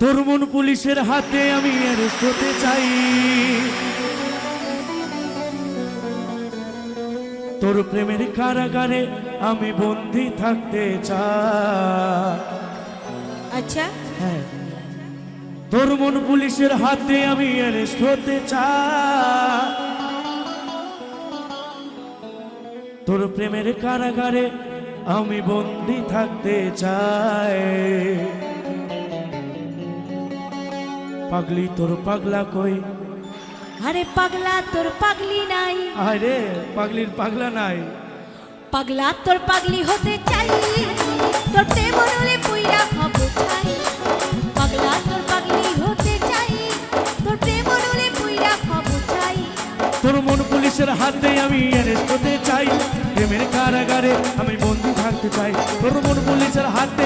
তোর মন পুলিশের হাতে আমি অ্যারেস্ট হতে চাই। তোর প্রেমের কারাগারে আমি বন্দি থাকতে চাই। আচ্ছা। হ্যাঁ। তোর মন পুলিশের হাতে আমি অ্যারেস্ট হতে চাই। তোর প্রেমের কারাগারে আমি বন্দি থাকতে চাই। পাগলি তোর পাগলা কই? আরে পাগলা তোর পাগলি নাই। আরে পাগলির পাগলা নাই। পাগলা তোর পাগলি হতে চাই। তোর প্রেম নলে পুইরা খাব চাই পাগলা তোর পাগলি হতে চাই। তোর প্রেম নলে পুইরা খাব চাই তোর মন পুলিশের হাতে আমি অ্যারেস্ট হতে চাই। প্রেমের কারাগারে আমি বন্দি থাকতে চাই। তোর মন পুলিশের হাতে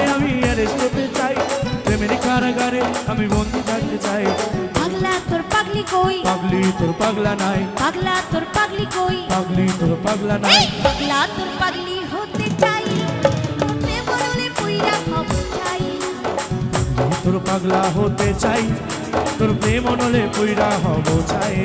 কই? পাগলি তোর পাগলা নাই। পাগলা তোর পাগলি কই? পাগলি তোর পাগলা নাই। পাগলা তোর পাগলি হতে চাই। তোর প্রেম কইরা পুইরা চাই। তোর পাগলা হতে চাই। তোর প্রেম নলে কইরা হব চাই।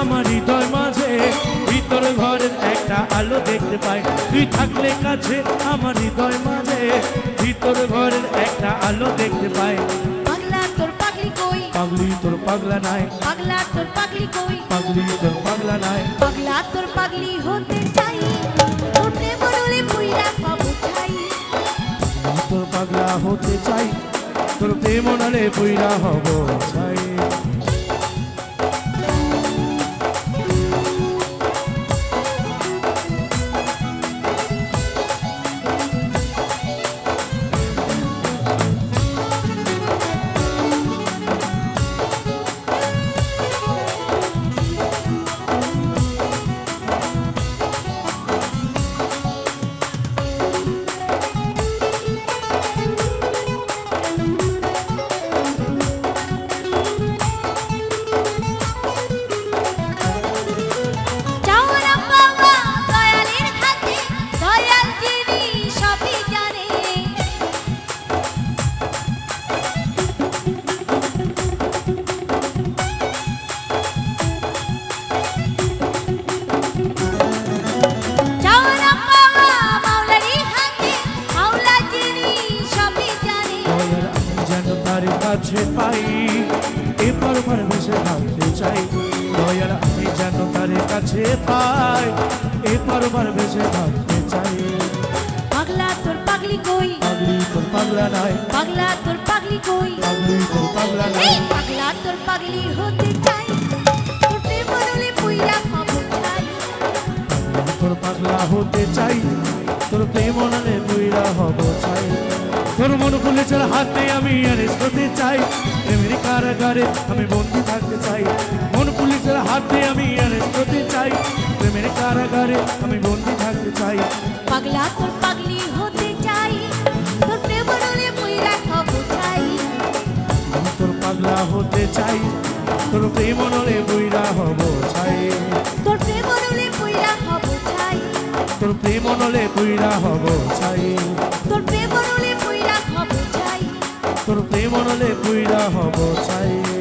আমার হৃদয় মাঝে ভিতর ঘরের একটা আলো দেখতে পাই। তুই থাকলে কাছে আমার হৃদয় মাঝে ভিতর ঘরের একটা আলো দেখতে পাই। পাগলা তোর পাগলি কই? পাগলি তোর পাগলা নাই। পাগলা তোর পাগলি কই? পাগলি তোর পাগলা নাই। পাগলা তোর পাগলি হতে চাই। তোর প্রেম রলে পুইরা পাবো চাই তোর পাগলা হতে চাই তোর প্রেম নালে বইরা হব চাই কাছে পাই এবার বার ভেসে থাকতে চাই দয়ার আমি যেন তার কাছে পাই এবার বার ভেসে থাকতে চাই। পাগলা তোর পাগলি কই? পাগলি তোর পাগলা নাই। পাগলা তোর পাগলি কই? পাগলি তোর পাগলা নাই। পাগলা তোর পাগলি হতে চাই তোর পুইরা চাই পাগলা হতে চাই তোর প্রেম নালে পুলিশের হাতে আমি অ্যারেস্ট হতে চাই। প্রেমের কারাগারে আমি বন্দি থাকতে চাই। মন পুলিশের হাতে আমি অ্যারেস্ট হতে চাই। প্রেমের কারাগারে আমি বন্দি থাকতে চাই। পাগলা তোর পাগলি হতে চাই। তোর প্রেম রলে পুইরা খাব চাই। আমি তোর পাগলা হতে চাই। তোর প্রেম নালে বইরা হব চাই। তোর প্রেম রলে পুইরা খাব চাই। তোর প্রেম নালে বইরা হব চাই। তোর প্রেম নলে পুইরা হব চাই।